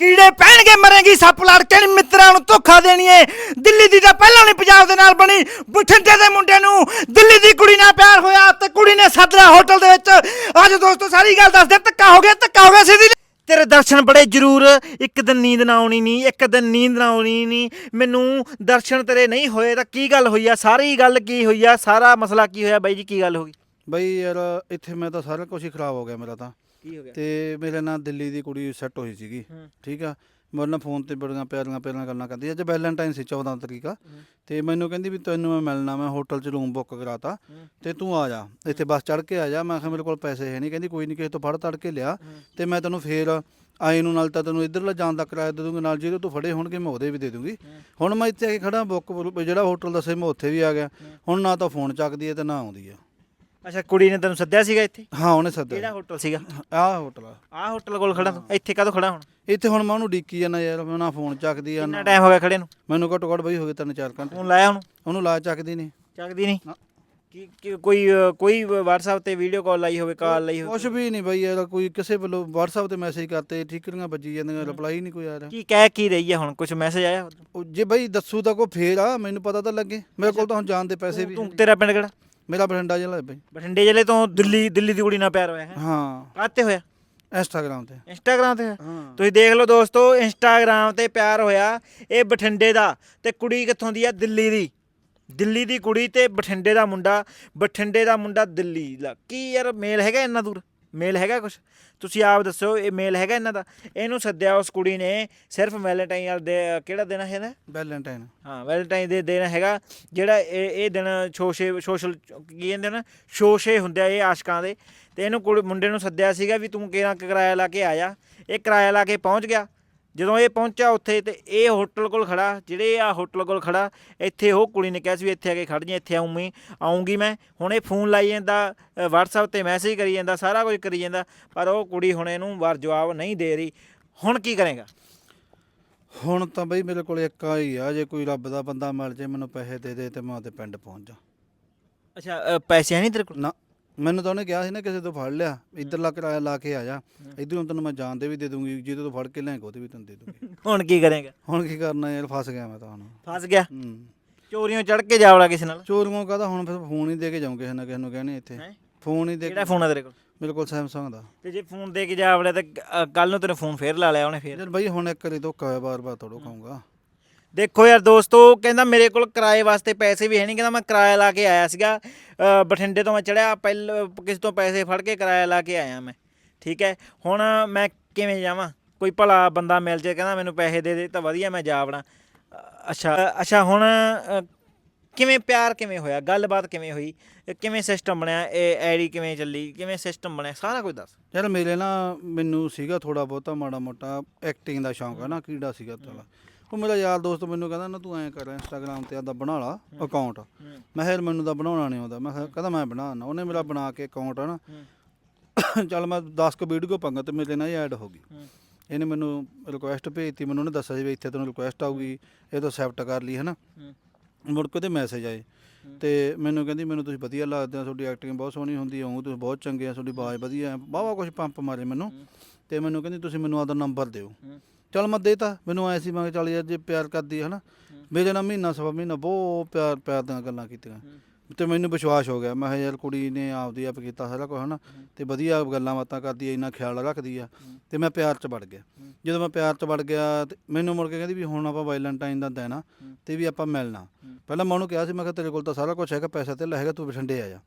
ਕੀੜੇ ਪੈਣਗੇ, ਮਰੇਗੀ ਸੱਪ ਲੜ ਕੇ ਨੀ, ਮਿੱਤਰਾਂ ਨੂੰ ਧੋਖਾ ਦੇਣੀਏ ਦਿੱਲੀ ਦੀ ਤਾਂ ਪਹਿਲਾਂ ਨਹੀਂ ਪੰਜਾਬ ਦੇ ਨਾਲ ਬਣੀ। ਬਠਿੰਡੇ ਦੇ ਮੁੰਡੇ ਨੂੰ ਦਿੱਲੀ ਦੀ ਕੁੜੀ ਨਾਲ ਪਿਆਰ ਹੋਇਆ ਤੇ ਕੁੜੀ ਨੇ ਸੱਦ ਹੋਟਲ ਦੇ ਵਿੱਚ। ਅੱਜ ਦੋਸਤੋ, ਸਾਰੀ ਗੱਲ ਦੱਸ ਧੱਕਾ ਹੋ ਗਿਆ, ਧੱਕਾ ਹੋ ਗਿਆ ਸਿੱਧੀ ਤੇਰੇ ਦਰਸ਼ਨ ਬੜੇ ਜ਼ਰੂਰ, ਇੱਕ ਦਿਨ ਨੀਂਦ ਨਾ ਆਉਣੀ ਨਹੀਂ ਇੱਕ ਦਿਨ ਨੀਂਦ ਨਾ ਆਉਣੀ ਨਹੀਂ ਮੈਨੂੰ ਦਰਸ਼ਨ ਤੇਰੇ ਨਹੀਂ ਹੋਏ, ਤਾਂ ਕੀ ਗੱਲ ਹੋਈ ਆ? ਸਾਰੀ ਗੱਲ ਕੀ ਹੋਈ ਆ? ਸਾਰਾ ਮਸਲਾ ਕੀ ਹੋਇਆ? ਬਾਈ ਜੀ, ਕੀ ਗੱਲ ਹੋ ਗਈ? ਬਈ ਯਾਰ, ਇੱਥੇ ਮੈਂ ਤਾਂ ਸਾਰਾ ਕੁਝ ਹੀ ਖਰਾਬ ਹੋ ਗਿਆ ਮੇਰਾ ਤਾਂ। ਕੀ ਹੋ ਗਿਆ? ਤੇ ਮੇਰੇ ਨਾਲ ਦਿੱਲੀ ਦੀ ਕੁੜੀ ਸੈੱਟ ਹੋਈ ਸੀਗੀ। ਹੂੰ। ਠੀਕ ਆ? ਮੇਰੇ ਨਾਲ ਫੋਨ ਤੇ ਬੜੀਆਂ ਪਿਆਰੀਆਂ ਪਿਆਰੀਆਂ ਗੱਲਾਂ ਕਰਦੀ ਅੱਜ ਵੈਲੈਂਟਾਈਨ ਸੀ 14 ਤਰੀਕ ਆ। ਤੇ ਮੈਨੂੰ ਕਹਿੰਦੀ ਵੀ ਤੈਨੂੰ ਮੈਂ ਮਿਲਣਾ ਮੈਂ ਹੋਟਲ 'ਚ ਰੂਮ ਬੁੱਕ ਕਰਾਤਾ। ਹੂੰ। ਤੇ ਤੂੰ ਆ ਜਾ। ਇੱਥੇ ਬੱਸ ਚੜ ਕੇ ਆ ਜਾ। ਮੈਂ ਕਿਹਾ ਮੇਰੇ ਕੋਲ ਪੈਸੇ ਹੈ ਨਹੀਂ ਕਹਿੰਦੀ ਕੋਈ ਨਹੀਂ ਕਿਸੇ ਤੋਂ ਫੜ ਤੜ ਕੇ ਲਿਆ। ਤੇ ਮੈਂ ਤੈਨੂੰ ਫੇਰ ਆਏ ਨੂੰ ਨਾਲ ਤਾਂ ਤੈਨੂੰ ਇੱਧਰਲਾ ਜਾਣ ਦਾ ਕਿਰਾਇਆ ਦੇ ਦੂੰਗੀ। ਨਾਲ ਜਿਹੜੇ ਤੂੰ ਫੜੇ ਹੋਣਗੇ ਮੈਂ ਉਹਦੇ ਵੀ ਦੇ ਦੂੰਗੀ। ਹੁਣ ਮੈਂ ਇੱਥੇ ਆ ਕੇ ਖੜਾ ਬੁੱਕ ਜਿਹੜਾ ਹੋਟਲ ਦੱਸੇ ਮੈਂ ਉੱਥੇ ਵੀ ਆ ਗਿਆ। ਹੁਣ ਨਾ ਤਾਂ ਫੋਨ ਚੱਕਦੀ ਹੈ ਤੇ ਨਾ ਆਉਂਦੀ ਆ ਅੱਛਾ ਕੁੜੀ ਨੇ ਤੈਨੂੰ ਸੱਦਿਆ ਸੀਗਾ ਇੱਥੇ? ਹਾਂ ਉਹਨੇ ਕਿਹੜਾ ਸੱਦਿਆ ਹੋਟਲ ਸੀਗਾ? ਆਹ ਹੋਟਲ ਆ। ਆਹ ਹੋਟਲ ਕੋਲ ਖੜਾ ਤੂੰ? ਇੱਥੇ ਕਾਹਤੋਂ ਖੜਾ ਹੁਣ? ਇੱਥੇ ਹੁਣ ਮੈਂ ਉਹਨੂੰ ਡੀਕੀ ਜਾਂਦਾ ਯਾਰ ਮੈਂ ਨਾ ਫੋਨ ਚੱਕਦੀ ਆ ਕਿੰਨਾ ਨਾ ਟਾਈਮ ਹੋ ਗਿਆ ਖੜੇ ਨੂੰ? ਮੈਨੂੰ ਘੱਟੋ ਘੱਟ ਬਈ ਹੋ ਗਏ ਤਿੰਨ ਚਾਰ ਘੰਟੇ। ਫੋਨ ਲਾਇਆ ਉਹਨੂੰ? ਉਹਨੂੰ ਲਾ ਚੱਕਦੀ ਨਹੀਂ। ਚੱਕਦੀ ਨਹੀਂ? ਨਾ। ਕੀ ਕੀ- ਕੋਈ ਅ, ਕੋਈ WhatsApp ਤੇ ਵੀਡੀਓ ਕਾਲ ਲਾਈ ਹੋਵੇ ਕਾਲ ਲਾਈ ਹੋਵੇ? ਕੁਛ ਵੀ ਨਹੀਂ ਬਈ ਯਾਰ ਕੋਈ ਕਿਸੇ ਵੱਲੋਂ WhatsApp ਤੇ ਮੈਸੇਜ ਕਰਤੇ ਠੀਕਰੀਆਂ ਵੱਜੀ ਜਾਂਦੀਆਂ ਰਿਪਲਾਈ ਨਹੀਂ ਕੋਈ ਆ ਰਿਹਾ। ਕੀ ਕਹਿ ਕੀ ਰਹੀ ਹੈ ਹੁਣ? ਕੁਝ ਮੈਸੇਜ ਆਇਆ? ਉਹ ਜੇ ਬਈ ਦੱਸੂ ਤਾਂ ਕੋ ਫੇਰ ਆ ਮੈਨੂੰ ਪਤਾ ਤਾਂ ਲੱਗੇ। ਮੇਰੇ ਕੋਲ ਤਾਂ ਹੁਣ ਜਾਣ ਦੇ ਪੈਸੇ ਵੀ ਤੂੰ ਤੇਰਾ ਪਿੰਡ ਕਿਹੜਾ? ਮੇਰਾ ਬਠਿੰਡਾ ਜ਼ਿਲ੍ਹਾ ਹੈ ਬਈ। ਬਠਿੰਡੇ ਜ਼ਿਲ੍ਹੇ ਤੋਂ ਦਿੱਲੀ ਦਿੱਲੀ ਦੀ ਕੁੜੀ ਨਾਲ ਪਿਆਰ ਹੋਇਆ ਹੈ। ਹਾਂ। ਕਾਤੇ ਹੋਇਆ? ਇੰਸਟਾਗ੍ਰਾਮ ਤੇ। ਇੰਸਟਾਗ੍ਰਾਮ ਤੇ ਹੋਇਆ? ਹਾਂ। ਤੁਸੀਂ ਦੇਖ ਲਓ ਦੋਸਤੋ ਇੰਸਟਾਗ੍ਰਾਮ ਤੇ ਪਿਆਰ ਹੋਇਆ ਇਹ ਬਠਿੰਡੇ ਦਾ। ਤੇ ਕੁੜੀ ਕਿੱਥੋਂ ਦੀ ਆ? ਦਿੱਲੀ ਦੀ। ਦਿੱਲੀ ਦੀ ਕੁੜੀ ਤੇ ਬਠਿੰਡੇ ਦਾ ਮੁੰਡਾ। ਬਠਿੰਡੇ ਦਾ ਮੁੰਡਾ ਦਿੱਲੀ ਦਾ। ਕੀ ਯਾਰ ਮੇਲ ਹੈਗਾ ਇੰਨਾ ਦੂਰ? ਮੇਲ ਹੈਗਾ ਕੁਛ? ਤੁਸੀਂ ਆਪ ਦੱਸੋ ਇਹ ਮੇਲ ਹੈਗਾ ਇਹਨਾਂ ਦਾ? ਇਹਨੂੰ ਸੱਦਿਆ ਉਸ ਕੁੜੀ ਨੇ ਸਿਰਫ ਵੈਲੈਂਟਾਈਨ ਵਾਲਾ ਦੇ ਕਿਹੜਾ ਦਿਨ ਹੈ ਇਹਦਾ? ਵੈਲੈਂਟਾਈਨ ਹਾਂ ਵੈਲੈਂਟਾਈਨ ਦੇ ਦਿਨ ਹੈਗਾ ਜਿਹੜਾ ਇਹ ਇਹ ਦਿਨ ਛੋਸ਼ੇ ਸੋਸ਼ਲ ਕੀ ਕਹਿੰਦੇ ਨੇ? ਸ਼ੋਸ਼ੇ ਹੁੰਦੇ ਆ ਇਹ ਆਸ਼ਕਾਂ ਦੇ। ਤੇ ਇਹਨੂੰ ਕੁੜੀ ਮੁੰਡੇ ਨੂੰ ਸੱਦਿਆ ਸੀਗਾ ਵੀ ਤੂੰ ਕਿਹੜਾ ਕਿਰਾਇਆ ਲਾ ਕੇ ਆਇਆ? ਇਹ ਕਿਰਾਇਆ ਲਾ ਕੇ ਪਹੁੰਚ ਗਿਆ। ਜਦੋਂ ਇਹ ਪਹੁੰਚਿਆ ਉੱਥੇ ਤੇ ਇਹ ਹੋਟਲ ਕੋਲ ਖੜਾ ਜਿਹੜੇ ਆ ਹੋਟਲ ਕੋਲ ਖੜਾ ਇੱਥੇ ਉਹ ਕੁੜੀ ਨੇ ਕਿਹਾ ਸੀ ਵੀ ਇੱਥੇ ਆ ਕੇ ਖੜ ਜਾ ਇੱਥੇ ਆਉਂਗੀ ਆਉਂਗੀ ਮੈਂ। ਹੁਣ ਇਹ ਫੋਨ ਲਾਈ ਜਾਂਦਾ WhatsApp ਤੇ ਮੈਸੇਜ ਕਰੀ ਜਾਂਦਾ ਸਾਰਾ ਕੁਝ ਕਰੀ ਜਾਂਦਾ ਪਰ ਉਹ ਕੁੜੀ ਹੁਣ ਇਹਨੂੰ ਵਾਰ ਜਵਾਬ ਨਹੀਂ ਦੇ ਰਹੀ। ਹੁਣ ਕੀ ਕਰੇਗਾ? ਹੁਣ ਤਾਂ ਬਈ ਮੇਰੇ ਕੋਲ ਇੱਕ ਆ ਹੀ ਆ ਜੇ ਕੋਈ ਰੱਬ ਦਾ ਬੰਦਾ ਮਿਲ ਜੇ ਮੈਨੂੰ ਪੈਸੇ ਦੇ ਦੇ ਤੇ ਮੈਂ ਉਹਦੇ ਪਿੰਡ ਪਹੁੰਚ ਜਾ। ਅੱਛਾ ਪੈਸੇ ਨਹੀਂ ਤੇਰੇ ਕੋਲ? ਨਾ। ਮੈਨੂੰ ਤਾਂ ਉਹਨੇ ਕਿਹਾ ਸੀ ਨਾ ਕਿਸੇ ਤੋਂ ਫੜ ਲਿਆ ਇੱਧਰਲਾ ਕਿਰਾਇਆ ਲਾ ਕੇ ਆ ਜਾ। ਇੱਧਰੋਂ ਤੈਨੂੰ ਮੈਂ ਜਾਣ ਦੇ ਵੀ ਦੇ ਦੂੰਗੀ ਜਿਹਦੇ ਤੋਂ ਫੜ ਕੇ ਲੈਂਗਾ ਉਹਦੇ ਵੀ ਤੈਨੂੰ ਦੇ ਦੂੰਗੀ। ਹੁਣ ਕੀ ਕਰੇਗਾ? ਹੁਣ ਕੀ ਕਰਨਾ ਯਾਰ ਫਸ ਗਿਆ ਮੈਂ ਤਾਂ ਹੁਣ। ਫਸ ਗਿਆ? ਹੂੰ। ਚੋਰੀਆਂ ਚੜ ਕੇ ਜਾਵੜਾ ਕਿਸੇ ਨਾਲ? ਚੋਰੀਆਂ ਕਹਦਾ ਹੁਣ ਫਿਰ ਫੋਨ ਹੀ ਦੇ ਕੇ ਜਾਉਂ ਕਿਸੇ ਨਾ ਕਿਸੇ ਨੂੰ ਕਹਿਣੇ ਇੱਥੇ? ਫੋਨ ਹੀ ਦੇ ਕਿਹੜਾ ਫੋਨ ਆ ਤੇਰੇ ਕੋਲ? ਮੇਰੇ ਕੋਲ ਸੈਮਸੰਗ ਦਾ। ਤੇ ਜੇ ਫੋਨ ਦੇ ਕੇ ਜਾ ਵੜਿਆ ਤਾਂ ਕੱਲ ਨੂੰ ਤੈਨੂੰ ਫੋਨ ਫੇਰ ਲਾ ਲਿਆ ਉਹਨੇ ਫੇਰ? ਯਾਰ ਬਈ ਹੁਣ ਇੱਕ ਵਾਰੀ ਧੋਖਾ ਹੋਇਆ ਬਾਰ-ਬਾਰ ਥੋੜੋ ਖਾਊਂਗਾ ਦੇਖੋ ਯਾਰ ਦੋਸਤੋ ਕਹਿੰਦਾ ਮੇਰੇ ਕੋਲ ਕਿਰਾਏ ਵਾਸਤੇ ਪੈਸੇ ਵੀ ਹੈ ਨਹੀਂ ਕਹਿੰਦਾ ਮੈਂ ਕਿਰਾਇਆ ਲਾ ਕੇ ਆਇਆ ਸੀਗਾ। ਬਠਿੰਡੇ ਤੋਂ ਮੈਂ ਚੜਿਆ, ਪਹਿਲ, ਕਿਸੇ ਤੋਂ ਪੈਸੇ ਫੜ ਕੇ ਕਿਰਾਇਆ ਲਾ ਕੇ ਆਇਆ ਮੈਂ। ਠੀਕ ਹੈ, ਹੁਣ ਮੈਂ ਕਿਵੇਂ ਜਾਵਾਂ? ਕੋਈ ਭਲਾ ਬੰਦਾ ਮਿਲ ਜੇ, ਕਹਿੰਦਾ ਮੈਨੂੰ ਪੈਸੇ ਦੇ ਦੇ, ਤਾਂ ਵਧੀਆ, ਮੈਂ ਜਾ ਵੜਾਂ। ਅੱਛਾ ਅੱਛਾ, ਹੁਣ ਕਿਵੇਂ, ਪਿਆਰ ਕਿਵੇਂ ਹੋਇਆ? ਗੱਲਬਾਤ ਕਿਵੇਂ ਹੋਈ? ਕਿਵੇਂ ਸਿਸਟਮ ਬਣਿਆ? ਇਹ ਐਡੀ ਕਿਵੇਂ ਚੱਲੀ? ਕਿਵੇਂ ਸਿਸਟਮ ਬਣਿਆ? ਸਾਰਾ ਕੁਝ ਦੱਸ। ਯਾਰ ਮੇਰੇ ਨਾਲ ਮੈਨੂੰ ਸੀਗਾ ਥੋੜਾ ਬਹੁਤਾ ਮਾੜਾ ਮੋਟਾ ਐਕਟਿੰਗ ਦਾ ਸ਼ੌਂਕ ਹੈ ਨਾ, ਕੀੜਾ ਸੀਗਾ ਤਲਾ ਉਹ ਮੇਰਾ ਯਾਰ ਦੋਸਤ ਮੈਨੂੰ ਕਹਿੰਦਾ ਨਾ ਤੂੰ ਐਂ ਕਰ ਇੰਸਟਾਗ੍ਰਾਮ ਤੇ ਆਦਾ ਬਣਾ ਲਾ ਅਕਾਊਂਟ ਮੈਂ ਕਿਹਾ ਯਾਰ ਮੈਨੂੰ ਤਾਂ ਬਣਾਉਣਾ ਨਹੀਂ ਆਉਂਦਾ। ਮੈਂ ਕਿਹਾ ਕਹਿੰਦਾ ਮੈਂ ਬਣਾਉਣਾ ਉਹਨੇ ਮੇਰਾ ਬਣਾ ਕੇ ਅਕਾਊਂਟ ਹੈ ਨਾ। ਚੱਲ ਮੈਂ 10 ਕੁ ਵੀਡੀਓ ਪਾਂਗਾ ਤੇ ਮੇਰੇ ਨਾਲ ਹੀ ਐਡ ਹੋ ਗਈ। ਇਹਨੇ ਮੈਨੂੰ ਰਿਕੁਐਸਟ ਭੇਜਤੀ ਮੈਨੂੰ ਉਹਨੇ ਦੱਸਿਆ ਵੀ ਇੱਥੇ ਤੈਨੂੰ ਰਿਕੁਐਸਟ ਆਊਗੀ ਇਹ ਤੋਂ ਐਕਸੈਪਟ ਕਰ ਲਈ ਹੈ। ਨਾ ਮੁੜ ਕੇ ਉਹਦੇ ਮੈਸੇਜ ਆਏ ਤੇ ਮੈਨੂੰ ਕਹਿੰਦੀ ਮੈਨੂੰ ਤੁਸੀਂ ਵਧੀਆ ਲੱਗਦੇ ਆ ਤੁਹਾਡੀ ਐਕਟਿੰਗ ਬਹੁਤ ਸੋਹਣੀ ਹੁੰਦੀ ਹੈ ਤੁਸੀਂ ਬਹੁਤ ਚੰਗੇ ਆ ਤੁਹਾਡੀ ਆਵਾਜ਼ ਵਧੀਆ ਹੈ ਵਾਹਵਾ ਕੁਝ ਪੰਪ ਮਾਰੇ ਮੈਨੂੰ ਤੇ ਮੈਨੂੰ ਕਹਿੰਦੀ ਤੁਸੀਂ ਮੈਨੂੰ ਆਦਾ ਨੰਬਰ ਦਿਓ। ਚਲ ਮੈਂ ਦੇਤਾ, ਮੈਨੂੰ ਐ ਸੀ, ਮੈਂ ਕਿਹਾ ਚੱਲ ਯਾਰ ਜੇ ਪਿਆਰ ਕਰਦੀ ਹੈ ਨਾ ਮੇਰੇ ਨਾਲ ਮਹੀਨਾ, ਸਵਾ ਮਹੀਨਾ ਬਹੁਤ ਪਿਆਰ ਪਿਆਰ ਦੀਆਂ ਗੱਲਾਂ ਕੀਤੀਆਂ। ਤੇ ਮੈਨੂੰ ਵਿਸ਼ਵਾਸ ਹੋ ਗਿਆ, ਮੈਂ ਕਿਹਾ ਯਾਰ ਕੁੜੀ ਨੇ ਆਪਦੀ ਆਪ ਕੀਤਾ ਸਾਰਾ ਕੁਝ ਹਨਾ, ਤੇ ਵਧੀਆ ਗੱਲਾਂ ਬਾਤਾਂ ਕਰਦੀ ਐ ਇੰਨਾ ਖਿਆਲ ਰੱਖਦੀ ਆ, ਤੇ ਮੈਂ ਪਿਆਰ 'ਚ ਵੜ ਗਿਆ। ਜਦੋਂ ਮੈਂ ਪਿਆਰ 'ਚ ਵੜ ਗਿਆ, ਤੇ ਮੈਨੂੰ ਮੁੜ ਕੇ ਕਹਿੰਦੀ ਵੀ ਹੁਣ ਆਪਾਂ ਵੈਲੈਂਟਾਈਨ ਦਾ ਦਿਨ ਆ, ਤੇ ਵੀ ਆਪਾਂ ਮਿਲਣਾ। ਪਹਿਲਾਂ ਮੈਂ ਉਹਨੂੰ ਕਿਹਾ ਸੀ, ਮੈਂ ਕਿਹਾ ਤੇਰੇ ਕੋਲ ਤਾਂ ਸਾਰਾ ਕੁਝ ਹੈਗਾ, ਪੈਸਾ ਤੇ ਹੈਗਾ, ਤੂੰ ਬਠਿੰਡੇ ਆ ਜਾ।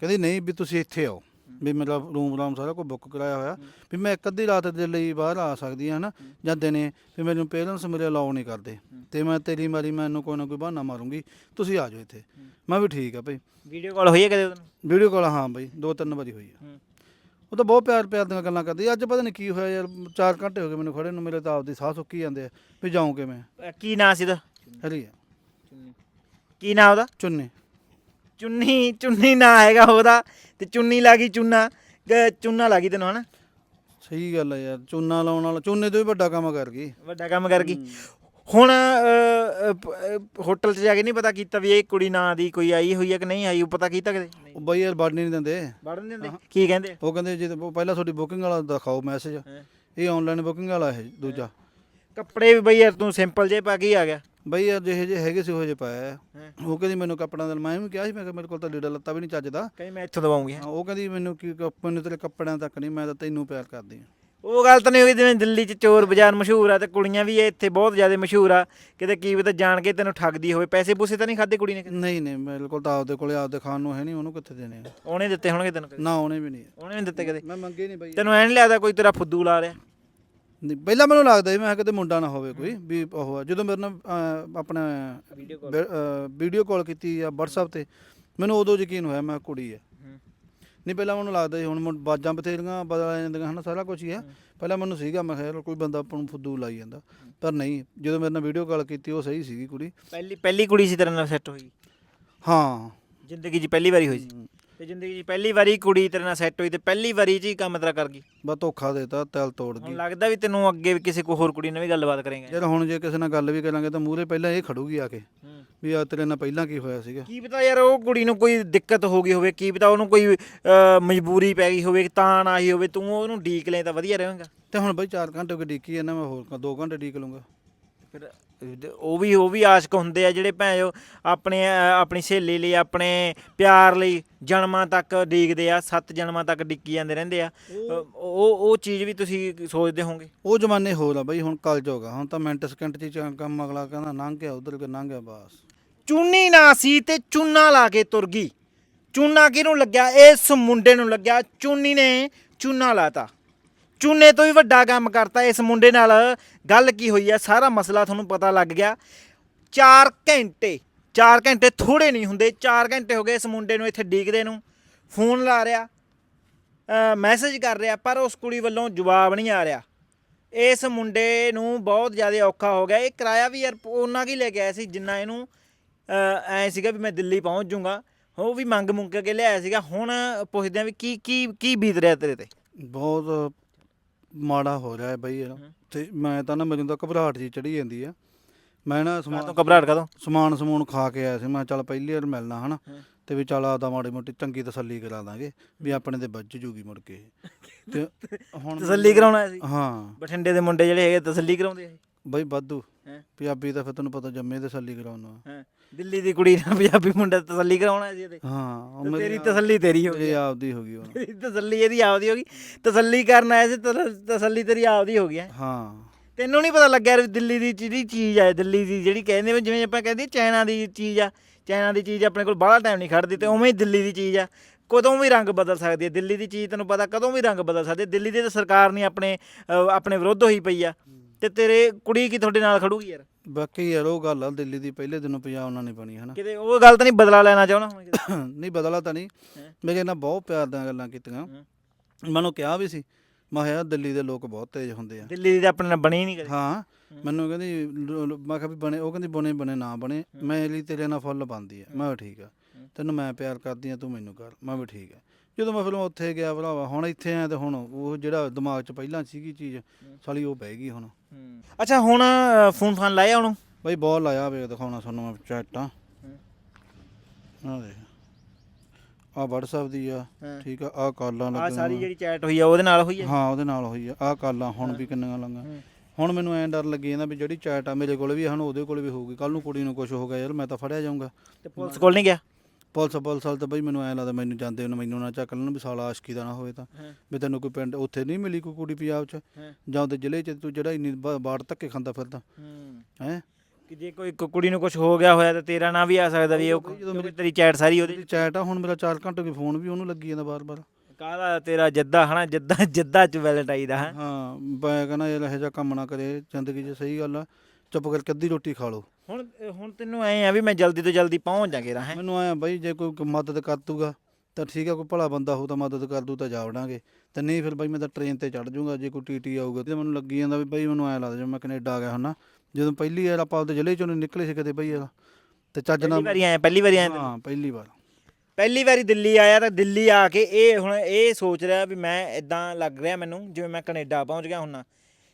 ਕਹਿੰਦੀ ਨਹੀਂ ਵੀ ਤੁਸੀਂ ਇੱਥੇ ਆਓ। ਵੀ ਮੇਰਾ ਰੂਮ ਰਾਮ ਸਾਰਾ ਕੁਝ ਬੁੱਕ ਕਰਾਇਆ ਹੋਇਆ। ਵੀ ਮੈਂ ਇੱਕ ਅੱਧੀ ਰਾਤ ਦੇ ਲਈ ਬਾਹਰ ਆ ਸਕਦੀ ਹਾਂ ਹਨਾ? ਜਾਂ ਦਿਨੇ। ਵੀ ਮੈਨੂੰ ਪੇਰੈਂਟਸ ਮੇਰੇ ਅਲਾਉ ਨਹੀਂ ਕਰਦੇ। ਤੇ ਮੈਂ ਤੇਰੀ ਮਾਰੀ ਮੈਨੂੰ ਕੋਈ ਨਾ ਕੋਈ ਬਹਾਨਾ ਮਾਰੂੰਗੀ। ਤੁਸੀਂ ਆ ਜਾਓ ਇੱਥੇ। ਮੈਂ ਵੀ ਠੀਕ ਆ ਭਾਈ। ਵੀਡੀਓ ਕਾਲ ਹੋਈ ਹੈ ਕਦੇ ਉਹਨੂੰ ਵੀਡੀਓ ਕਾਲ ਹਾਂ ਬਾਈ ਦੋ ਤਿੰਨ ਵਾਰੀ ਹੋਈ ਆ। ਉਹ ਤਾਂ ਬਹੁਤ ਪਿਆਰ ਪਿਆਰ ਦੀਆਂ ਗੱਲਾਂ ਕਰਦੀ ਅੱਜ ਪਤਾ ਨਹੀਂ ਕੀ ਹੋਇਆ ਯਾਰ 4 ਘੰਟੇ ਹੋ ਗਏ ਮੈਨੂੰ ਖੜੇ ਨੂੰ। ਮੇਰੇ ਤਾਂ ਆਪਦੀ ਸਾਹ ਸੁੱਕੀ ਜਾਂਦੇ ਆ। ਵੀ ਜਾਉਂ ਕਿਵੇਂ? ਕੀ ਨਾਂ ਸੀ ਉਹਦਾ? ਹਰੀ ਆ। ਕੀ ਨਾਂ ਉਹਦਾ? ਚੁੰਨੇ। ਚੁੰਨੀ ਚੁੰਨੀ ਨਾਂ ਹੈਗਾ ਉਹਦਾ ਤੇ ਚੁੰਨੀ ਲੱਗੀ ਚੁੰਨਾ ਗ- ਚੁੰਨਾ ਲੱਗੀ ਤੈਨੂੰ ਹਨਾ? ਸਹੀ ਗੱਲ ਆ ਯਾਰ ਚੂਨਾ ਲਾਉਣ ਵਾਲਾ ਚੂਨੇ ਤੋਂ ਵੀ ਵੱਡਾ ਕੰਮ ਕਰ ਗਈ। ਵੱਡਾ ਕੰਮ ਕਰ ਗਈ। ਹੁਣ ਅ, ਅ, ਪ- ਅ, ਹੋਟਲ 'ਚ ਜਾ ਕੇ ਨਹੀਂ ਪਤਾ ਕੀਤਾ ਵੀ ਇਹ ਕੁੜੀ ਨਾਂ ਦੀ ਕੋਈ ਆਈ ਹੋਈ ਹੈ ਕਿ ਨਹੀਂ ਆਈ ਉਹ ਪਤਾ ਕੀਤਾ ਕਦੇ ਉਹ ਬਾਈ ਯਾਰ ਵੜ ਨਹੀਂ ਦਿੰਦੇ। ਵੜਨ ਦਿੰਦੇ? ਕੀ ਕਹਿੰਦੇ? ਉਹ ਕਹਿੰਦੇ ਜੇ ਉਹ ਪਹਿਲਾਂ ਤੁਹਾਡੀ ਬੁਕਿੰਗ ਵਾਲਾ ਦਿਖਾਓ ਮੈਸੇਜ ਇਹ ਆਨਲਾਈਨ ਬੁਕਿੰਗ ਵਾਲਾ ਇਹ ਦੂਜਾ। ਕੱਪੜੇ ਵੀ ਬਈ ਯਾਰ ਤੂੰ ਸਿੰਪਲ ਜੇ ਪਾ ਕੇ ਹੀ ਆ ਗਿਆ। ਬਈ ਯਾਰ ਜਿਹੇ ਜਿਹੇ ਹੈਗੇ ਸੀ ਉਹ ਜਿਹੇ ਪਾਇਆ। ਹੈਂ। ਉਹ ਕਹਿੰਦੀ ਮੈਨੂੰ ਕੱਪੜਿਆਂ ਦਾ ਮੈਂ ਵੀ ਕਿਹਾ ਸੀ ਮੈਂ ਕਿਹਾ ਮੇਰੇ ਕੋਲ ਤਾਂ ਲੀੜਾ ਲੱਤਾ ਵੀ ਨਹੀਂ ਚੱਜਦਾ। ਕਹੀਂ ਮੈਂ ਇੱਥੋਂ ਦਵਾਉਂਗੀ। ਹਾਂ, ਉਹ ਕਹਿੰਦੀ ਮੈਨੂੰ ਕੀ ਕ- ਮੈਨੂੰ ਤੇਰੇ ਕੱਪੜਿਆਂ ਤੱਕ ਨਹੀਂ ਮੈਂ ਤਾਂ ਤੈਨੂੰ ਪਿਆਰ ਕਰਦੀ ਹਾਂ। ਉਹ ਗੱਲ ਤਾਂ ਨਹੀਂ ਹੋਈ ਜਿਵੇਂ ਦਿੱਲੀ 'ਚ ਚੋਰ ਬਾਜ਼ਾਰ ਮਸ਼ਹੂਰ ਆ ਤੇ ਕੁੜੀਆਂ ਵੀ ਇੱਥੇ ਬਹੁਤ ਜ਼ਿਆਦਾ ਮਸ਼ਹੂਰ ਆ। ਕਿਤੇ ਕੀ ਪਤਾ ਜਾਣ ਕੇ ਤੈਨੂੰ ਠੱਗਦੀ ਹੋਵੇ ਪੈਸੇ ਪੂਸੇ ਤਾਂ ਨਹੀਂ ਖਾਦੇ ਕੁੜੀ ਨੇ ਕਦੇ? ਨਹੀਂ ਨਹੀਂ ਮੇਰੇ ਕੋਲ ਤਾਂ ਆਪਦੇ ਕੋਲੇ ਆਪਦੇ ਖਾਣ ਨੂੰ ਹੈ ਨਹੀਂ ਉਹਨੂੰ ਕਿੱਥੇ ਦੇਣੇ ਆ? ਉਹਨੇ ਦਿੱਤੇ ਹੋਣਗੇ ਤੈਨੂੰ ਕਦੇ? ਨਾ ਉਹਨੇ ਵੀ ਨਹੀਂ। ਉਹਨੇ ਨਹੀਂ ਦਿੱਤੇ ਕਦੇ? ਮੈਂ ਮੰਗੇ ਨਹੀਂ ਬਈ। ਤੈਨੂੰ ਐਂ ਨੀ ਲੱਗਦਾ ਕੋਈ ਤੇਰਾ ਫੁੱਦੂ ਲਾ ਰਿਹਾ? ਨਹੀਂ, ਪਹਿਲਾਂ ਮੈਨੂੰ ਲੱਗਦਾ ਸੀ ਮੈਂ ਕਿਤੇ ਮੁੰਡਾ ਨਾ ਹੋਵੇ ਕੋਈ ਵੀ ਉਹ ਆ। ਜਦੋਂ ਮੇਰੇ ਨਾਲ ਅਹ, ਆਪਣਾ ਵੀਡੀਓ ਕਾਲ ਕੀਤੀ ਆ WhatsApp ਤੇ ਮੈਨੂੰ ਉਦੋਂ ਯਕੀਨ ਹੋਇਆ ਮੈਂ ਕੁੜੀ ਆ। ਨਹੀਂ ਪਹਿਲਾਂ ਮੈਨੂੰ ਲੱਗਦਾ ਸੀ ਹੁਣ ਮੁੰ- ਬਾਜਾਂ ਬਥੇਰੀਆਂ ਬਦਲ ਜਾਂਦੀਆਂ ਹਨ ਸਾਰਾ ਕੁਝ ਹੀ ਆ। ਪਹਿਲਾਂ ਮੈਨੂੰ ਸੀਗਾ ਮੈਂ ਯਾਰ ਕੋਈ ਬੰਦਾ ਆਪਾਂ ਨੂੰ ਫੁੱਦੂ ਲਾਈ ਜਾਂਦਾ। ਪਰ ਨਹੀਂ ਜਦੋਂ ਮੇਰੇ ਨਾਲ ਵੀਡੀਓ ਕਾਲ ਕੀਤੀ ਉਹ ਸਹੀ ਸੀਗੀ ਕੁੜੀ। ਪਹਿਲੀ ਪਹਿਲੀ ਕੁੜੀ ਸੀ ਤੇਰੇ ਨਾਲ ਸੈੱਟ ਹੋਈ? ਹਾਂ। ਜ਼ਿੰਦਗੀ 'ਚ ਪਹਿਲੀ ਵਾਰੀ ਹੋਈ ਸੀ? ਤੇ ਜ਼ਿੰਦਗੀ 'ਚ ਪਹਿਲੀ ਵਾਰੀ ਕੁੜੀ ਤੇਰੇ ਨਾਲ ਸੈੱਟ ਹੋਈ ਤੇ ਪਹਿਲੀ ਵਾਰੀ 'ਚ ਹੀ ਕੰਮ ਤੇਰਾ ਕਰ ਗਈ। ਬਸ ਧੋਖਾ ਦੇਤਾ ਤਿਲ ਤੋੜ ਹੁਣ ਗਈ। ਲੱਗਦਾ ਵੀ ਤੈਨੂੰ ਅੱਗੇ ਵੀ ਕਿਸੇ ਕੋਈ ਹੋਰ ਕੁੜੀ ਨਾਲ ਵੀ ਗੱਲਬਾਤ ਕਰੇਂਗਾ। ਯਾਰ ਹੁਣ ਜੇ ਕਿਸੇ ਨਾਲ ਗੱਲ ਵੀ ਕਰਾਂਗੇ ਤਾਂ ਮੂਹਰੇ ਪਹਿਲਾਂ ਇਹ ਖੜੂਗੀ ਆ ਕੇ ਵੀ ਆ ਤੇਰੇ ਨਾਲ ਪਹਿਲਾਂ ਕੀ ਹੋਇਆ ਸੀਗਾ। ਕੀ ਪਤਾ ਯਾਰ ਉਹ ਕੁੜੀ ਨੂੰ ਕੋਈ ਦਿੱਕਤ ਹੋ ਗਈ ਹੋਵੇ ਕੀ ਪਤਾ ਉਹਨੂੰ ਕੋਈ ਅਹ, ਮਜਬੂਰੀ ਪੈ ਗਈ ਹੋਵੇ ਤਾਂ ਨਾ ਆਈ ਹੋਵੇ ਤੂੰ ਉਹਨੂੰ ਡੀਕ ਲੈ ਤਾਂ ਵਧੀਆ ਰਹੇਗਾ। ਤੇ ਹੁਣ ਬਈ 4 ਘੰਟੇ ਕੋ ਡੀਕੀ ਜਾਂਦਾ ਮੈਂ ਹੋਰ 2 ਘੰਟੇ ਡੀਕ ਲੂੰਗਾ। ਫਿਰ ਉਹ ਵੀ ਉਹ ਵੀ ਆਸ਼ਕ ਹੁੰਦੇ ਆ ਜਿਹੜੇ ਭੈਣੋ ਆਪਣੇ ਆਪਣੀ ਸਹੇਲੀ ਲਈ ਆਪਣੇ ਪਿਆਰ ਲਈ ਜਨਮਾਂ ਤੱਕ ਡੀਕਦੇ ਆ ਸੱਤ ਜਨਮਾਂ ਤੱਕ ਡਿੱਕੀ ਜਾਂਦੇ ਰਹਿੰਦੇ ਆ। ਉਹ ਉਹ ਚੀਜ਼ ਵੀ ਤੁਸੀਂ ਸੋਚਦੇ ਹੋਵੋਗੇ? ਉਹ ਜ਼ਮਾਨੇ ਹੋਰ ਆ ਬਈ ਹੁਣ ਕਲ ਜੋਗਾ ਹੁਣ ਤਾਂ ਮਿੰਟ ਸਕਿੰਟ ਚ- ਕੰਮ ਅਗਲਾ ਕਹਿੰਦਾ ਲੰਘ ਗਿਆ ਉਧਰ ਕੇ ਲੰਘ ਗਿਆ ਬਸ। ਚੂਨੀ ਨਾ ਸੀ ਤੇ ਚੂਨਾ ਲਾ ਕੇ ਤੁਰ ਗਈ। ਚੂਨਾ ਕਿਹਨੂੰ ਲੱਗਿਆ? ਇਸ ਮੁੰਡੇ ਨੂੰ ਲੱਗਿਆ। ਚੂਨੀ ਨੇ ਚੂਨਾ ਲਾਤਾ। ਚੂਨੇ ਤੋਂ ਵੀ ਵੱਡਾ ਕੰਮ ਕਰਤਾ ਇਸ ਮੁੰਡੇ ਨਾਲ। ਗੱਲ ਕੀ ਹੋਈ ਆ, ਸਾਰਾ ਮਸਲਾ ਤੁਹਾਨੂੰ ਪਤਾ ਲੱਗ ਗਿਆ। 4 ਘੰਟੇ 4 ਘੰਟੇ ਥੋੜੇ ਨਹੀਂ ਹੁੰਦੇ 4 ਘੰਟੇ ਹੋ ਗਏ ਇਸ ਮੁੰਡੇ ਨੂੰ ਇੱਥੇ ਡੀਕਦੇ ਨੂੰ। ਫੋਨ ਲਾ ਰਿਹਾ ਮੈਸੇਜ ਕਰ ਰਿਹਾ, ਪਰ ਉਸ ਕੁੜੀ ਵੱਲੋਂ ਜਵਾਬ ਨਹੀਂ ਆ ਰਿਹਾ। ਇਸ ਮੁੰਡੇ ਨੂੰ ਬਹੁਤ ਜ਼ਿਆਦਾ ਔਖਾ ਹੋ ਗਿਆ। ਇਹ ਕਿਰਾਇਆ ਵੀ ਯਾਰ ਉਹਨਾਂ ਕੀ ਲੈ ਕੇ ਆਇਆ ਸੀ, ਜਿੰਨਾ ਇਹਨੂੰ ਐ ਸੀਗਾ ਵੀ ਮੈਂ ਦਿੱਲੀ ਪਹੁੰਚ ਜਾਊਂਗਾ ਉਹ ਵੀ ਮੰਗ ਮੁੰਗ ਕੇ ਲਿਆਇਆ ਸੀਗਾ। ਹੁਣ ਪੁੱਛਦੇ ਆ ਵੀ ਕੀ ਕੀ ਕੀ ਬੀਤ ਰਿਹਾ ਤੇਰੇ ਤੇ? ਬਹੁਤ ਮਾੜਾ ਹੋ ਰਿਹਾ ਹੈ ਬਈ ਇਹ ਤੇ ਮੈਂ ਤਾਂ ਨਾ ਮੈਨੂੰ ਤਾਂ ਘਬਰਾਹਟ ਜੀ ਚੜੀ ਜਾਂਦੀ ਆ। ਮੈਂ ਨਾ ਸਮਾਨ ਤੋਂ ਘਬਰਾਹਟ ਕਦੋਂ ਸਮਾਨ ਸਮੂਨ ਖਾ ਕੇ ਆਇਆ ਸੀ। ਮੈਂ ਕਿਹਾ ਚੱਲ ਪਹਿਲੀ ਵਾਰ ਮਿਲਣਾ ਹਨਾ। ਤੇ ਵੀ ਚੱਲ ਆਦਾ ਮਾੜੀ ਮੋਟੀ ਚੰਗੀ ਤਸੱਲੀ ਕਰਾ ਦਾਂਗੇ ਵੀ ਆਪਣੇ ਤੇ ਵੱਜ ਜੂਗੀ ਮੁੜ ਕੇ। ਤੇ ਹੁਣ ਤਸੱਲੀ ਕਰਾਉਣਾ ਸੀ ਹਾਂ। ਬਠਿੰਡੇ ਦੇ ਮੁੰਡੇ ਜਿਹੜੇ ਹੈਗੇ ਤਸੱਲੀ ਕਰਾਉਂਦੇ ਆ ਬਈ ਵਾਧੂ। ਹੈਂ? ਪੰਜਾਬੀ ਤਾਂ ਫਿਰ ਤੈਨੂੰ ਪਤਾ ਜੰਮੇ ਤਸੱਲੀ ਕਰਾਉਣਾ। ਹਾਂ? ਦਿੱਲੀ ਦੀ ਕੁੜੀ ਨਾਲ ਪੰਜਾਬੀ ਮੁੰਡਾ ਤਸੱਲੀ ਕਰਾਉਣਾ ਸੀ ਇਹਦੇ। ਹਾਂ ਤੇ ਤੇਰੀ ਤਸੱਲੀ ਤੇਰੀ ਹੋ ਗਈ ਮੇਰੀ ਆਪਦੀ ਹੋ ਗਈ ਹੁਣ। ਤੇਰੀ ਤਸੱਲੀ ਇਹਦੀ ਆਪਦੀ ਹੋ ਗਈ। ਤਸੱਲੀ ਕਰਨ ਆਇਆ ਸੀ ਤਸ- ਤਸੱਲੀ ਤੇਰੀ ਆਪਦੀ ਹੋ ਗਈ ਹੈ। ਹਾਂ। ਤੈਨੂੰ ਨਹੀਂ ਪਤਾ ਲੱਗਿਆ ਵੀ ਦਿੱਲੀ ਦੀ ਜਿਹੜੀ ਚੀਜ਼ ਆ ਦਿੱਲੀ ਦੀ ਜਿਹੜੀ ਕਹਿੰਦੇ ਵੀ ਜਿਵੇਂ ਆਪਾਂ ਕਹਿੰਦੇ ਚਾਈਨਾ ਦੀ ਚੀਜ਼ ਆ ਚਾਈਨਾ ਦੀ ਚੀਜ਼ ਆਪਣੇ ਕੋਲ ਬਾਹਲਾ ਟਾਈਮ ਨਹੀਂ ਖੜਦੀ ਤੇ ਉਵੇਂ ਹੀ ਦਿੱਲੀ ਦੀ ਚੀਜ਼ ਆ। ਕਦੋਂ ਵੀ ਰੰਗ ਬਦਲ ਸਕਦੀ ਹੈ। ਦਿੱਲੀ ਦੀ ਚੀਜ਼ ਤੈਨੂੰ ਪਤਾ ਕਦੋਂ ਵੀ ਰੰਗ ਬਦਲ ਸਕਦੀ ਹੈ। ਦਿੱਲੀ ਦੀ ਤਾਂ ਸਰਕਾਰ ਨਹੀਂ ਆਪਣੇ ਅਹ, ਆਪਣੇ ਵਿਰੁੱਧ ਹੋਈ ਪਈ ਆ। ਤੇ ਤੇਰੇ ਕੁੜੀ ਕੀ ਤੁਹਾਡੇ ਨਾਲ ਖੜੂਗੀ ਯਾਰ? ਬਾਕੀ ਯਾਰ ਉਹ ਗੱਲ ਆ ਦਿੱਲੀ ਦੀ ਪਹਿਲੇ ਦਿਨੋਂ ਪੰਜਾਬ ਉਹਨਾਂ ਨੇ ਬਣੀ ਹਨਾ। ਕਿਤੇ ਉਹ ਗੱਲ ਤਾਂ ਨਹੀਂ ਬਦਲਾ ਲੈਣਾ ਚਾਹਣਾ ਹੁਣ ਕਿਤੇ? ਨਹੀਂ ਬਦਲਾ ਤਾਂ ਨਹੀਂ। ਹੈਂ? ਮੇਰੇ ਨਾਲ ਬਹੁਤ ਪਿਆਰ ਦੀਆਂ ਗੱਲਾਂ ਕੀਤੀਆਂ। ਮੈਨੂੰ ਕਿਹਾ ਵੀ ਸੀ ਮੈਂ ਕਿਹਾ ਯਾਰ ਦਿੱਲੀ ਦੇ ਲੋਕ ਬਹੁਤ ਤੇਜ਼ ਹੁੰਦੇ ਆ। ਦਿੱਲੀ ਦੀ ਤਾਂ ਆਪਣੇ ਨਾਲ ਬਣੀ ਹੀ ਨਹੀਂ ਕਦੇ। ਹਾਂ ਮੈਨੂੰ ਕਹਿੰਦੀ ਲ- ਲ- ਮੈਂ ਕਿਹਾ ਵੀ ਬਣੇ ਉਹ ਕਹਿੰਦੀ ਬਣੇ ਬਣੇ ਨਾ ਬਣੇ। ਮੈਂ ਲਈ ਤੇਰੇ ਨਾਲ ਫੁੱਲ ਬੰਦੀ ਆ। ਮੈਂ ਕਿਹਾ ਠੀਕ ਆ। ਤੈਨੂੰ ਮੈਂ ਪਿਆਰ ਕਰਦੀ ਆ ਤੂੰ ਮੈਨੂੰ ਕਰ। ਮੈਂ ਵੀ ਠੀਕ ਆ। ਜਦੋਂ ਮੈਂ ਫਿਰ ਉੱਥੇ ਗਿਆ ਭਰਾਵਾ ਹੁਣ ਇੱਥੇ ਆਇਆ ਤੇ ਹੁਣ ਉਹ ਜਿਹੜਾ ਦਿਮਾਗ 'ਚ ਪਹਿਲਾਂ ਸੀਗੀ ਚੀਜ਼ ਸਾਲੀ ਉਹ ਬਹਿ ਗਈ ਹੁਣ। ਅੱਛਾ ਹੁਣ ਫੋਨ ਫਾਨ ਲਾਇਆ ਉਹਨੂੰ? ਬਈ ਬਹੁਤ ਲਾਇਆ ਵੇ ਦਿਖਾਉਣਾ ਤੁਹਾਨੂੰ ਮੈਂ ਚੈਟਾਂ। ਆ ਦੇਖ। ਆ WhatsApp ਦੀ ਆ ਹਾਂ। ਠੀਕ ਆ ਆ ਕਾਲਾਂ ਆ ਲੱਗੀਆਂ ਸਾਰੀ ਜਿਹੜੀ ਚੈਟ ਹੋਈ ਆ ਉਹਦੇ ਨਾਲ ਹੋਈ ਆ? ਹਾਂ ਉਹਦੇ ਨਾਲ ਹੋਈ ਆ। ਆ ਕਾਲਾਂ ਹੁਣ ਵੀ ਕਿੰਨੀਆਂ ਲੰਗਾ ਹੁਣ ਮੈਨੂੰ ਐਂ ਡਰ ਲੱਗੀ ਜਾਂਦਾ ਵੀ ਜਿਹੜੀ ਚੈਟ ਆ ਮੇਰੇ ਕੋਲ ਵੀ ਆ, ਹੁਣ ਉਹਦੇ ਕੋਲ ਵੀ ਹੋਊਗੀ। ਕੱਲ ਨੂੰ ਕੁੜੀ ਨੂੰ ਕੁਝ ਹੋ ਗਿਆ ਯਾਰ ਮੈਂ ਤਾਂ ਫੜਿਆ ਜਾਊਂਗਾ। ਤੇ ਪੁਲਿਸ ਕੋਲ ਨਹੀਂ ਗਿਆ? ਪੁਲਿਸ ਪੁਲਿਸ ਵਾਲ ਤਾਂ ਬਈ ਮੈਨੂੰ ਐਂ ਲੱਗਦਾ ਮੈਨੂੰ ਜਾਂਦੇ ਨੂੰ ਮੈਨੂੰ ਨਾ ਚੱਕ ਲੈਣ ਵੀ ਸਾਲਾ ਆਸ਼ਕੀ ਦਾ ਨਾ ਹੋਵੇ ਤਾਂ। ਵੀ ਤੈਨੂੰ ਕੋਈ ਪਿੰਡ ਉੱਥੇ ਨਹੀਂ ਮਿਲੀ ਕੋਈ ਕੁੜੀ ਪੰਜਾਬ 'ਚ? ਜਾਂ ਉਹਦੇ ਜ਼ਿਲ੍ਹੇ 'ਚ ਤੂੰ ਜਿਹੜਾ ਇੰਨੀ ਬ- ਬਾੜ ਧੱਕੇ ਖਾਂਦਾ ਫਿਰਦਾ। ਹੈ। ਕਿ ਜੇ ਕੋਈ ਕੁ- ਕੁੜੀ ਨੂੰ ਕੁਝ ਹੋ ਗਿਆ ਹੋਇਆ ਤਾਂ ਤੇਰਾ ਨਾਂ ਵੀ ਆ ਸਕਦਾ ਵੀ ਉਹ ਤੇਰੀ ਚੈਟ ਸਾਰੀ ਉਹਦੀ ਚੈਟ ਆ ਹੁਣ ਮੇਰਾ 4 ਘੰਟੇ ਕੋਈ ਫੋਨ ਵੀ ਉਹਨੂੰ ਲੱਗੀ ਜਾਂਦਾ ਬਾਰ-ਬਾਰ। ਕਾਹਦਾ ਤੇਰਾ ਜੱਦਾ ਹਨਾ ਜੱਦਾ ਜੱਦਾ ਚ ਵੈਲੈਂਟਾਈ ਦਾ ਹੈ। ਹਾਂ ਮੈਂ ਕਹਿੰਦਾ ਇਹ ਇਹੋ ਜਿਹਾ ਕੰਮ ਨਾ ਕਰੇ ਜ਼ਿੰਦਗੀ 'ਚ ਸਹੀ ਗੱਲ ਆ। ਚੁੱਪ ਕਰਕੇ ਅੱਧੀ ਰੋਟੀ ਖਾ ਲਓ। ਹੁਣ ਹੁਣ ਤੈਨੂੰ ਐ ਆ ਵੀ ਮੈਂ ਜਲਦੀ ਤੋਂ ਜਲਦੀ ਪਹੁੰਚ ਜਾਗੇ ਰਾਂ ਮੈਨੂੰ ਆਇਆ ਬਈ ਜੇ ਕੋਈ ਮਦਦ ਕਰ ਦੂਗਾ ਤਾਂ ਠੀਕ ਆ ਕੋਈ ਭਲਾ ਬੰਦਾ ਹੋ ਤਾਂ ਮਦਦ ਕਰ ਦੂ ਤਾਂ ਜਾ ਵੜਾਂਗੇ। ਤੇ ਨਹੀਂ ਫਿਰ ਬਈ ਮੈਂ ਤਾਂ ਟ੍ਰੇਨ ਤੇ ਚੜ ਜਾਊਂਗਾ ਜੇ ਕੋਈ ਟੀਟੀ ਆਊਗਾ ਤੇ ਮੈਨੂੰ ਲੱਗੀ ਜਾਂਦਾ ਵੀ ਬਈ ਮੈਨੂੰ ਐ ਲੱਗਦਾ ਜਿਵੇਂ ਮੈਂ ਕੈਨੇਡਾ ਆ ਗਿਆ ਹੁੰਨਾ ਜਦੋਂ ਪਹਿਲੀ ਵਾਰ ਆਪਾਂ ਆਪਦੇ ਜ਼ਿਲ੍ਹੇ ਚੋਂ ਨੀ ਨਿਕਲੇ ਸੀ ਕਦੇ ਬਈ ਯਾਰ ਤੇ। ਚੱਜ ਪਹਿਲੀ ਨਾਲ ਵਾਰੀ ਆਇਆ ਪਹਿਲੀ ਵਾਰੀ ਆਇਆ ਹਾਂ ਪਹਿਲੀ ਵਾਰ। ਪਹਿਲੀ ਵਾਰੀ ਦਿੱਲੀ ਆਇਆ ਤਾਂ ਦਿੱਲੀ ਆ ਕੇ ਇਹ ਹੁਣ ਇਹ ਸੋਚ ਰਿਹਾ ਵੀ ਮੈਂ ਇਦਾਂ ਲੱਗ ਰਿਹਾ ਮੈਨੂੰ ਜਿਵੇਂ ਮੈਂ ਕੈਨੇਡਾ ਪਹੁੰਚ ਗਿਆ ਹੁੰਨਾ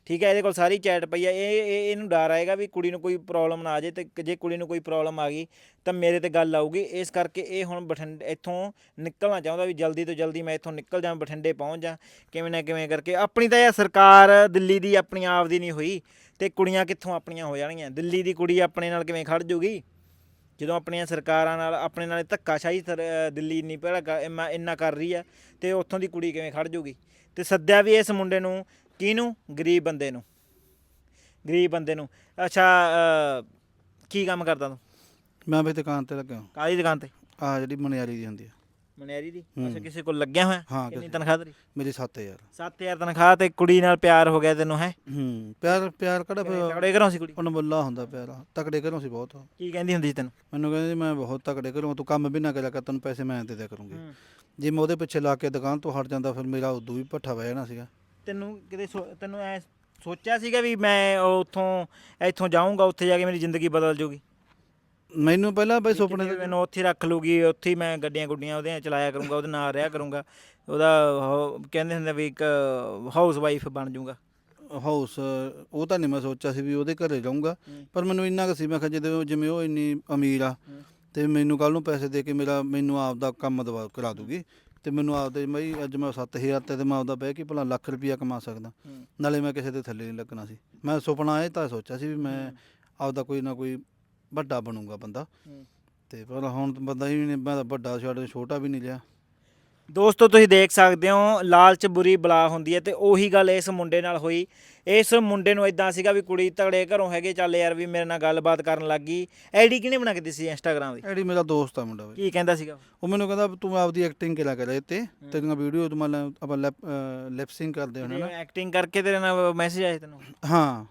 ਠੀਕ ਹੈ ਇਹਦੇ ਕੋਲ ਸਾਰੀ ਚੈਟ ਪਈ ਆ ਇਹ ਇਹ- ਇਹਨੂੰ ਡਰ ਆਏਗਾ ਵੀ ਕੁੜੀ ਨੂੰ ਕੋਈ ਪ੍ਰੋਬਲਮ ਨਾ ਆ ਜੇ ਤੇ ਜੇ ਕੁੜੀ ਨੂੰ ਕੋਈ ਪ੍ਰੋਬਲਮ ਆ ਗਈ ਤਾਂ ਮੇਰੇ ਤੇ ਗੱਲ ਆਊਗੀ। ਇਸ ਕਰਕੇ ਇਹ ਹੁਣ ਬਠਿੰਡੇ ਇੱਥੋਂ ਨਿਕਲਣਾ ਚਾਹੁੰਦਾ ਵੀ ਜਲਦੀ ਤੋਂ ਜਲਦੀ ਮੈਂ ਇੱਥੋਂ ਨਿਕਲ ਜਾਂ ਬਠਿੰਡੇ ਪਹੁੰਚ ਜਾ ਕਿਵੇਂ ਨਾ ਕਿਵੇਂ ਕਰਕੇ। ਆਪਣੀ ਤਾਂ ਇਹ ਸਰਕਾਰ ਦਿੱਲੀ ਦੀ ਆਪਣੀ ਆਪ ਦੀ ਨਹੀਂ ਹੋਈ ਤੇ ਕੁੜੀਆਂ ਕਿੱਥੋਂ ਆਪਣੀਆਂ ਹੋ ਜਾਣਗੀਆਂ? ਦਿੱਲੀ ਦੀ ਕੁੜੀ ਆਪਣੇ ਨਾਲ ਕਿਵੇਂ ਖੜ ਜੂਗੀ? ਜਦੋਂ ਆਪਣੀਆਂ ਸਰਕਾਰਾਂ ਨਾਲ ਆਪਣੇ ਨਾਲ ਧੱਕਾਸ਼ਾਹੀ ਸਰ- ਅ, ਦਿੱਲੀ ਇੰਨੀ ਪਹਿਲਾਂ ਇੰਨਾ- ਇੰਨਾ ਕਰ ਰਹੀ ਆ ਤੇ ਉੱਥੋਂ ਦੀ ਕੁੜੀ ਕਿਵੇਂ ਖੜ ਜੂਗੀ? ਤੇ ਸੱਦਿਆ ਵੀ ਇਸ ਮੁੰਡੇ ਨੂੰ ਕਿਹਨੂੰ? ਗਰੀਬ ਬੰਦੇ ਨੂੰ। ਗਰੀਬ ਬੰਦੇ ਨੂੰ। ਅੱਛਾ ਕੀ ਕੰਮ ਕਰਦਾ ਤੂੰ? ਮੈਂ ਬਈ ਦੁਕਾਨ ਤੇ ਲੱਗਿਆ ਕਾਹਦੀ ਦੁਕਾਨ ਤੇ? ਆ ਜਿਹੜੀ ਮਨਿਆਰੀ ਦੀ ਹੁੰਦੀ ਆ। ਮਨਿਆਰੀ ਦੀ। ਅੱਛਾ ਕਿਸੇ ਕੋਲ ਲੱਗਿਆ ਹੋਇਆ? ਹਾਂ, ਕਿੰਨੀ ਕਿਸੇ- ਤਨਖਾਹ ਤੇਰੀ? ਮੇਰੀ 7000 7000 ਤਨਖਾਹ ਤੇ ਕੁੜੀ ਨਾਲ ਪਿਆਰ ਹੋ ਗਿਆ ਤੈਨੂੰ ਹੈ? ਹੂੰ ਪਿਆਰ ਪਿਆਰ ਕਿਹੜਾ ਫਿਰ ਤਕੜੇ ਘਰੋਂ ਸੀ ਕੁੜੀ? ਉਹਨੂੰ ਬੱਲਾ ਹੁੰਦਾ ਪਿਆਰ ਤਕੜੇ ਘਰੋਂ ਸੀ ਬਹੁਤ। ਕੀ ਕਹਿੰਦੀ ਹੁੰਦੀ ਸੀ ਤੈਨੂੰ? ਮੈਨੂੰ ਕਹਿੰਦੀ ਮੈਂ ਬਹੁਤ ਤਕੜੇ ਘਰੋਂ ਤੂੰ ਕੰਮ ਵੀ ਨਾ ਕਰਿਆ ਕਰ ਤੈਨੂੰ ਪੈਸੇ ਮੈਂ ਦੇ ਦਿਆ ਕਰੂੰਗੀ। ਜੇ ਮੈਂ ਉਹਦੇ ਪਿੱਛੇ ਲਾ ਕੇ ਦੁਕਾਨ ਤੋਂ ਹਟ ਜਾਂਦਾ ਫਿਰ ਮੇਰਾ ਉਦੋਂ ਵੀ ਪੱਠਾ ਬਹਿ ਜਾਣਾ ਸੀਗਾ। ਤੈਨੂੰ ਕਿਤੇ ਸੋ- ਤੈਨੂੰ ਐ ਸੋਚਿਆ ਸੀਗਾ ਵੀ ਮੈਂ ਉਹ ਉੱਥੋਂ ਇੱਥੋਂ ਜਾਊਂਗਾ ਉੱਥੇ ਜਾ ਕੇ ਮੇਰੀ ਜ਼ਿੰਦਗੀ ਬਦਲ ਜਾਊਗੀ ਮੈਨੂੰ ਪਹਿਲਾਂ ਬਈ ਸੁਪਨੇ ਕਿਤੇ ਮੈਨੂੰ ਉੱਥੇ ਰੱਖ ਲੂਗੀ ਉੱਥੇ ਹੀ ਮੈਂ ਗੱਡੀਆਂ ਗੁੱਡੀਆਂ ਉਹਦੇ ਨਾਲ ਚਲਾਇਆ ਕਰੂੰਗਾ ਉਹਦੇ ਨਾਲ ਰਿਹਾ ਕਰੂੰਗਾ। ਉਹਦਾ ਉਹ ਕਹਿੰਦੇ ਹੁੰਦੇ ਵੀ ਇੱਕ ਹਾਊਸ ਵਾਈਫ ਬਣ ਜਾਊਗਾ ਹਾਊਸ ਉਹ ਤਾਂ ਨਹੀਂ ਮੈਂ ਸੋਚਿਆ ਸੀ ਵੀ ਉਹਦੇ ਘਰੇ ਹੂੰ। ਪਰ ਮੈਨੂੰ ਇੰਨਾ ਕੁ ਸੀ ਮੈਂ ਕਿਹਾ ਜਦੋਂ ਜਿਵੇਂ ਉਹ ਇੰਨੀ ਅਮੀਰ ਆ ਹੂੰ। ਤੇ ਮੈਨੂੰ ਕੱਲ ਨੂੰ ਪੈਸੇ ਦੇ ਕੇ ਮੇਰਾ ਮੈਨੂੰ ਆਪ ਦਾ ਕੰਮ ਦਵਾ ਕਰਾ ਦੂਗੀ। ਤੇ ਮੈਨੂੰ ਆਪਦੇ ਬਈ ਅੱਜ ਮੈਂ 7000 ਤੇ ਤੇ ਮੈਂ ਆਪਦਾ ਬਹਿ ਕੇ ਭਲਾ ਲੱਖ ਰੁਪਈਆ ਕਮਾ ਸਕਦਾ। ਨਾਲੇ ਮੈਂ ਕਿਸੇ ਦੇ ਥੱਲੇ ਨਹੀਂ ਲੱਗਣਾ ਸੀ। ਮੈਂ ਸੁਪਨਾ ਇਹ ਤਾਂ ਸੋਚਿਆ ਸੀ ਵੀ ਮੈਂ ਆਪਦਾ ਕੋਈ ਨਾ ਕੋਈ ਵੱਡਾ ਬਣੂੰਗਾ ਬੰਦਾ। ਤੇ ਪਰ ਹੁਣ ਬੰਦਾ ਹੀ ਨਹੀਂ ਮੈਂ ਤਾਂ ਵੱਡਾ ਛੱਡ ਛੋਟਾ ਵੀ ਨਹੀਂ ਲਿਆ। ਦੋਸਤੋ ਤੁਸੀਂ ਦੇਖ ਸਕਦੇ ਹੋ ਲਾਲਚ ਬੁਰੀ ਬਲਾ ਹੁੰਦੀ ਹੈ ਤੇ ਉਹੀ ਗੱਲ ਇਸ ਮੁੰਡੇ ਨਾਲ ਹੋਈ। ਇਸ ਮੁੰਡੇ ਨੂੰ ਇਦਾਂ ਸੀਗਾ ਵੀ ਕੁੜੀ ਤਗੜੇ ਘਰੋਂ ਹੈਗੇ ਚੱਲ ਯਾਰ ਵੀ ਮੇਰੇ ਨਾਲ ਗੱਲਬਾਤ ਕਰਨ ਲੱਗ ਗਈ। ਆਈਡੀ ਕਿਹਨੇ ਬਣਾ ਕੇ ਦਿੱਤੀ ਸੀ ਇੰਸਟਾਗ੍ਰam ਦੀ? ਐਡੀ ਮੇਰਾ ਦੋਸਤ ਆ ਮੁੰਡਾ ਬਈ ਕੀ ਕਹਿੰਦਾ ਸੀਗਾ ਉਹ? ਮੈਨੂੰ ਕਹਿੰਦਾ ਤੂੰ ਆਪਦੀ ਐਕਟਿੰਗ ਕਿਲਾ ਕਰ ਇਹ ਤੇ ਤੇਰੀਆਂ ਵੀਡੀਓ ਤੂੰ ਮਤਲਬ ਆਪਾਂ ਲਿਪਸਿੰਗ ਕਰਦੇ ਹੁੰਦੇ ਨਾ। ਐਕਟਿੰਗ ਕਰਕੇ ਤੇਰੇ ਨਾਲ ਮੈਸੇਜ ਆਏ ਤੈਨੂੰ? ਹਾਂ।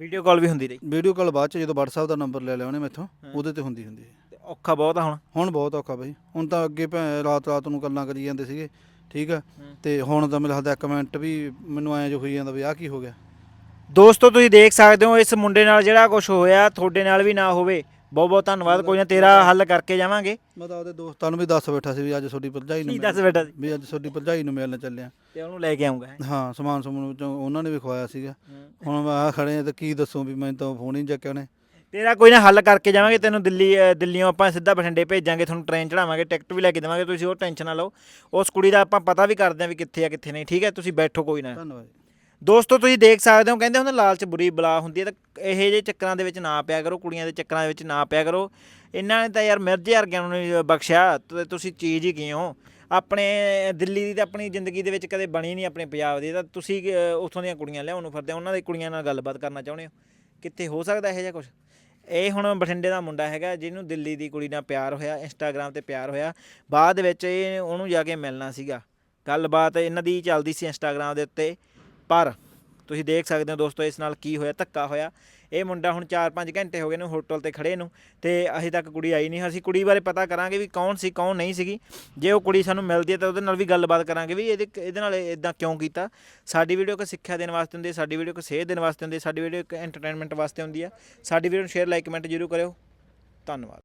ਵੀਡੀਓ ਕਾਲ ਵੀ ਹੁੰਦੀ ਰਹੀ। ਵੀਡੀਓ ਕਾਲ ਬਾਅਦ ਚ ਜਦੋਂ WhatsApp ਦਾ ਨੰਬਰ ਲੈ ਲਿਆ ਉਹਨੇ ਮੈਥੋਂ ਉਹਦੇ ਤੇ ਹੁੰਦੀ ਹੁੰਦੀ। ਹੈ ਔਖਾ ਬਹੁਤ ਆ ਹੁਣ। ਹੁਣ ਬਹੁਤ ਔਖਾ ਬਈ। ਹੁਣ ਤਾਂ ਅੱਗੇ ਭੈ ਰਾਤ ਰਾਤ ਨੂੰ ਗੱਲਾਂ ਕਰੀ ਜਾਂਦੇ ਸੀਗੇ ਠੀਕ ਆ? ਹੂੰ। ਤੇ ਹੁਣ ਤਾਂ ਮੇਰੇ ਹੱਥ ਦਾ ਕਮੈਂਟ ਵੀ ਮੈਨੂੰ ਐਂ ਜੋ ਹੋਈ ਜਾਂਦਾ ਵੀ ਆਹ ਕੀ ਹੋ ਗਿਆ। ਦੋਸਤੋ ਤੁਸੀਂ ਦੇਖ ਸਕਦੇ ਹੋ ਇਸ ਮੁੰਡੇ ਨਾਲ ਜਿਹੜਾ ਕੁਝ ਹੋਇਆ ਤੁਹਾਡੇ ਨਾਲ ਵੀ ਨਾ ਹੋਵੇ। ਬਹੁਤ ਬਹੁਤ ਧੰਨਵਾਦ ਕੋਈ ਨਾ ਤੇਰਾ ਹੱਲ ਕਰਕੇ ਜਾਵਾਂਗੇ। ਮੈਂ ਤਾਂ ਉਹਦੇ ਦੋਸਤਾਂ ਨੂੰ ਵੀ ਦੱਸ ਬੈਠਾ ਸੀ ਵੀ ਅੱਜ ਤੁਹਾਡੀ ਭਰਜਾਈ ਨੂੰ ਕੀ ਦੱਸ ਬੇਟਾ ਸੀ? ਵੀ ਅੱਜ ਤੁਹਾਡੀ ਭਰਜਾਈ ਨੂੰ ਮਿਲਣ ਚੱਲਿਆ। ਤੇ ਉਹਨੂੰ ਲੈ ਕੇ ਆਉਂਗਾ ਹਾਂ। ਸਮਾਨ ਸਮੂਨ ਵਿੱਚੋਂ ਉਹਨਾਂ ਨੇ ਵੀ ਖਵਾਇਆ ਸੀਗਾ। ਹੁਣ ਮੈਂ ਆ ਖੜੇ ਆ ਤੇ ਕੀ ਦੱਸੂ ਵੀ ਮੈਨੂੰ ਤਾਂ ਫੋਨ ਹੀ ਨਹੀਂ ਚੱਕਿਆ ਉਹਨੇ। ਤੇਰਾ ਕੋਈ ਨਾ ਹੱਲ ਕਰਕੇ ਜਾਵਾਂਗੇ ਤੈਨੂੰ ਦਿੱਲੀ ਅ, ਦਿੱਲੀੋਂ ਆਪਾਂ ਸਿੱਧਾ ਬਠਿੰਡੇ ਭੇਜਾਂਗੇ ਤੁਹਾਨੂੰ ਟ੍ਰੇਨ ਚੜਾਵਾਂਗੇ ਟਿਕਟ ਵੀ ਲੈ ਕੇ ਦੇਵਾਂਗੇ ਤੁਸੀਂ ਉਹ ਟੈਨਸ਼ਨ ਨਾ ਲਓ। ਉਸ ਕੁੜੀ ਦਾ ਆਪਾਂ ਪਤਾ ਵੀ ਕਰਦੇ ਆਂ ਵੀ ਕਿੱਥੇ ਆ ਕਿੱਥੇ ਨਹੀਂ ਠੀਕ ਹੈ? ਤੁਸੀਂ ਬੈਠੋ ਕੋਈ ਨਾ। ਧੰਨਵਾਦ ਦੋਸਤੋ ਤੁਸੀਂ ਦੇਖ ਸਕਦੇ ਹੋ ਕਹਿੰਦੇ ਹੁੰਦੇ ਲਾਲਚ ਬੁਰੀ ਬਲਾ ਹੁੰਦੀ ਹੈ ਤਾਂ ਇਹੋ ਜਿਹੇ ਚੱਕਰਾਂ ਦੇ ਵਿੱਚ ਨਾ ਪਿਆ ਕਰੋ ਕੁੜੀਆਂ ਦੇ ਚੱਕਰਾਂ ਦੇ ਵਿੱਚ ਨਾ ਪਿਆ ਕਰੋ। ਇਹਨਾਂ ਨੇ ਤਾਂ ਯਾਰ ਮਿਰਜ਼ੇ ਵਰਗਿਆਂ ਨੂੰ ਨਹੀਂ ਬਖਸ਼ਿਆ ਤੇ ਤੁਸੀਂ ਚੀਜ਼ ਹੀ ਕੀ ਹੋ ਆਪਣੇ ਦਿੱਲੀ ਦੀ ਤਾਂ ਆਪਣੀ ਜ਼ਿੰਦਗੀ ਦੇ ਵਿੱਚ ਕਦੇ ਬਣੀ ਨਹੀਂ ਆਪਣੇ ਪੰਜਾਬ ਦੀ ਤਾਂ ਤੁਸੀਂ ਉੱਥੋਂ ਦੀਆਂ ਕੁੜੀਆਂ ਲਿਆਉਣ ਨੂੰ ਫਿਰਦੇ ਹੋ, ਉਹਨਾਂ ਦੀ ਕੁੜੀਆਂ ਨਾਲ ਗੱਲਬਾਤ ਕਰਨਾ ਚਾਹੁੰਦੇ ਹੋ? ਕਿੱਥੇ ਹੋ ਸਕਦਾ ਇਹੋ ਜਿਹਾ ਕੁਝ ਇਹ ਹੁਣ ਬਠਿੰਡੇ ਦਾ ਮੁੰਡਾ ਹੈਗਾ, ਜਿਹਨੂੰ ਦਿੱਲੀ ਦੀ ਕੁੜੀ ਨਾਲ ਪਿਆਰ ਹੋਇਆ ਇੰਸਟਾਗ੍ਰam ਤੇ ਪਿਆਰ ਹੋਇਆ। ਬਾਅਦ ਵਿੱਚ ਇਹ ਉਹਨੂੰ ਜਾ ਕੇ ਮਿਲਣਾ ਸੀਗਾ। ਗੱਲਬਾਤ ਇਹਨਾਂ ਦੀ ਚੱਲਦੀ ਸੀ ਇੰਸਟਾਗ੍ਰam ਦੇ ਉੱਤੇ, ਪਰ ਤੁਸੀਂ ਦੇਖ ਸਕਦੇ ਹੋ ਦੋਸਤੋ ਇਸ ਨਾਲ ਕੀ ਹੋਇਆ, ਧੱਕਾ ਹੋਇਆ। ਇਹ ਮੁੰਡਾ ਹੁਣ 4-5 ਘੰਟੇ ਹੋ ਗਏ ਨੇ ਹੋਟਲ ਤੇ ਖੜੇ ਨੂੰ ਤੇ ਅਜੇ ਤੱਕ ਕੁੜੀ ਆਈ ਨਹੀਂ। ਅਸੀਂ ਕੁੜੀ ਬਾਰੇ ਪਤਾ ਕਰਾਂਗੇ ਵੀ ਕੌਣ ਸੀ, ਕੌਣ ਨਹੀਂ ਸੀਗੀ। ਜੇ ਉਹ ਕੁੜੀ ਸਾਨੂੰ ਮਿਲਦੀ ਹੈ ਤਾਂ ਉਹਦੇ ਨਾਲ ਵੀ ਗੱਲਬਾਤ ਕਰਾਂਗੇ ਵੀ ਇਹਦੇ ਇਹਦੇ ਨਾਲ ਇਦਾਂ ਕਿਉਂ ਕੀਤਾ? ਸਾਡੀ ਵੀਡੀਓ ਕੋ ਸਿੱਖਿਆ ਦੇਣ ਵਾਸਤੇ ਹੁੰਦੀ ਹੈ, ਸਾਡੀ ਵੀਡੀਓ ਕੋ ਸੇਧ ਦੇਣ ਵਾਸਤੇ ਹੁੰਦੀ ਹੈ, ਸਾਡੀ ਵੀਡੀਓ ਇੱਕ ਐਂਟਰਟੇਨਮੈਂਟ ਵਾਸਤੇ ਹੁੰਦੀ ਹੈ। ਸਾਡੀ ਵੀਡੀਓ ਨੂੰ ਸ਼ੇਅਰ ਲਾਈਕ ਕਮੈਂਟ ਜ਼ਰੂਰ ਕਰਿਓ। ਧੰਨਵਾਦ।